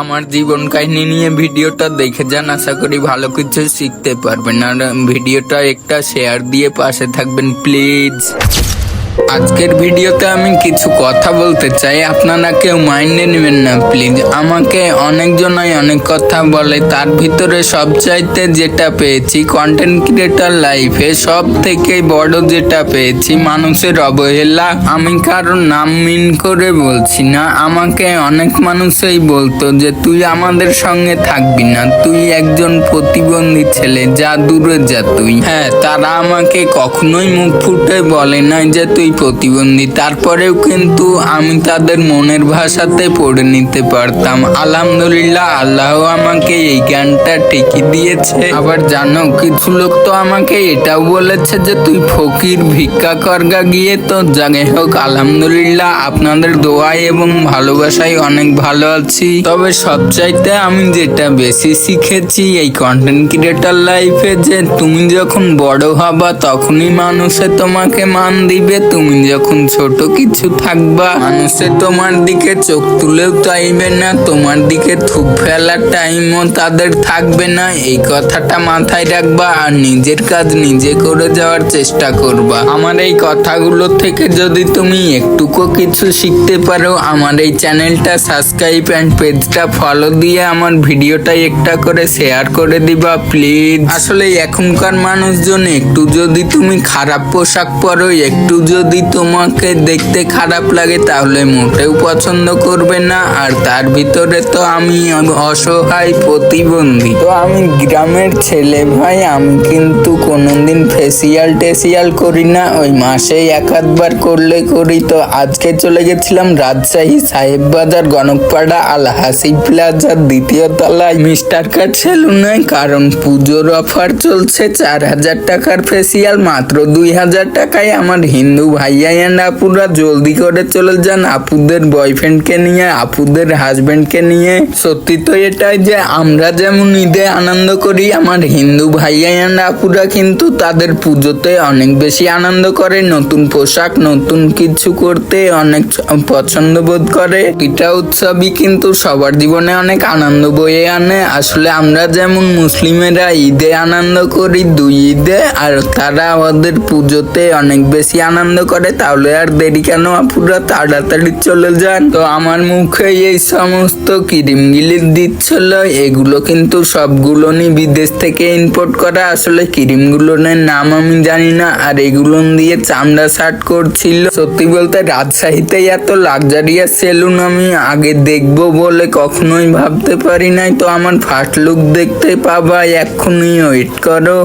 আমার জীবন কাহিনী নিয়ে ভিডিওটা দেখে যান, আশা করি ভালো কিছু শিখতে পারবেন। আর ভিডিওটা একটা শেয়ার দিয়ে পাশে থাকবেন প্লিজ আজকের ভিডিওতে আমি কিছু কথা বলতে চাই। আপনারা কেউ মাইন্ডে নেবেন না, প্লিজ। আমাকে অনেকজনাই অনেক কথা বলে। তার ভিতরে সবচাইতে যেটা পেয়েছি কন্টেন্ট ক্রিয়েটার লাইফে সব থেকে বড় যেটা পেয়েছি, মানুষের অবহেলা। আমি কারোর নাম মিন করে বলছি না। আমাকে অনেক মানুষই বলতো যে, তুই আমাদের সঙ্গে থাকবি না। তুই একজন প্রতিবন্ধী ছেলে যা দূরে যা তুই। হ্যাঁ তারা আমাকে কখনোই মুখ ফুটে বলে নাই যে, তুই প্রতিবন্ধী। তারপরেও কিন্তু আমি তাদের মনের ভাষাতে পড়ে নিতে পারতাম। আলহামদুলিল্লাহ আল্লাহ আমাকে এই জ্ঞানটা ঠিকই দিয়েছে। আবার জানো, কিছু লোক তো আমাকে এটাও বলেছে যে, তুই ফকির, ভিক্ষা করগা গিয়ে তো জাগে হোক। আলহামদুলিল্লাহ, আপনাদের দোয়াই এবং ভালোবাসায় অনেক ভালো আছি। তবে সবচাইতে আমি যেটা বেশি শিখেছি এই কন্টেন্ট ক্রিয়েটার লাইফে যে, তুমি যখন বড় হবা, তখনই মানুষে তোমাকে মান দিবে। তুমি যখন ছোট কিছু থাকবা, মানুষে তোমার দিকে চোখ তুলেও চাইবে না, তোমার দিকে থুপ ফেলার টাইমও তাদের থাকবে না। এই কথাটা মাথায় রাখবা আর নিজের কাজ নিজে করে যাওয়ার চেষ্টা করবা। আমার এই কথাগুলো থেকে যদি তুমি একটুকু কিছু শিখতে পারো, আমার এই চ্যানেলটা সাবস্ক্রাইব অ্যান্ড পেজটা ফলো দিয়ে আমার ভিডিওটা একটা করে শেয়ার করে দিবা প্লিজ আসলে এখনকার মানুষজন একটু যদি তুমি খারাপ পোশাক পরো, একটু যদি তোমাকে দেখতে খারাপ লাগে, তাহলে মোটেও পছন্দ করবে না। আর তার ভিতরে তো আমি অসহায় প্রতিবন্ধী। তো আমি গ্রামের ছেলে ভাই, আমি কিন্তু কোনোদিন ফেসিয়াল টেসিয়াল করি না। ওই মাসে এক আধবার করলে করি। তো আজকে চলে গেছিলাম রাজশাহী সাহেব বাজার, গণকপাড়া আল হাসি প্লাজার দ্বিতীয় তলায়। মিস্টার কাট সেলুনে কারণ পুজোর অফার চলছে। চার হাজার টাকার ফেসিয়াল মাত্র দুই হাজার টাকায়। আমার হিন্দু ভাইয়া অ্যান্ড আপুরা জলদি করে চলে যান আপুদের বয়ফ্রেন্ডকে নিয়ে, আপুদের হাজবেন্ডকে নিয়ে। সত্যি তো এটাই যে আমরা যেমন ঈদে আনন্দ করি, আমার হিন্দু ভাইয়া অ্যান্ড আপুরা কিন্তু তাদের পুজোতে অনেক বেশি আনন্দ করে, নতুন পোশাক, নতুন কিছু করতে অনেক পছন্দ বোধ করে। এটা উৎসবই কিন্তু সবার জীবনে অনেক আনন্দ বয়ে আনে। আসলে আমরা যেমন মুসলিমেরা ঈদে আনন্দ করি দুই ঈদে, আর তারা ওদের পুজোতে অনেক বেশি আনন্দ করে? তাহলে আর দেরি কেন? আপুরা তাড়াতাড়ি চলে যান। তো আমার মুখে এই সমস্ত ক্রিমগুলি দিচ্ছিল। এগুলো কিন্তু সবগুলো নি বিদেশ থেকে ইম্পোর্ট করা। আসলে ক্রিমগুলোর নাম আমি জানি না। আর এগুলো দিয়ে চামড়া শার্ট করছিল। সত্যি বলতে রাজশাহীতে এত লাক্সারিয়াস সেলুন আমি আগে দেখব বলে কখনোই ভাবতে পারি নাই। তো আমার ফার্স্ট লুক দেখতে পাবা। এক্ষুনি ওয়েট করো।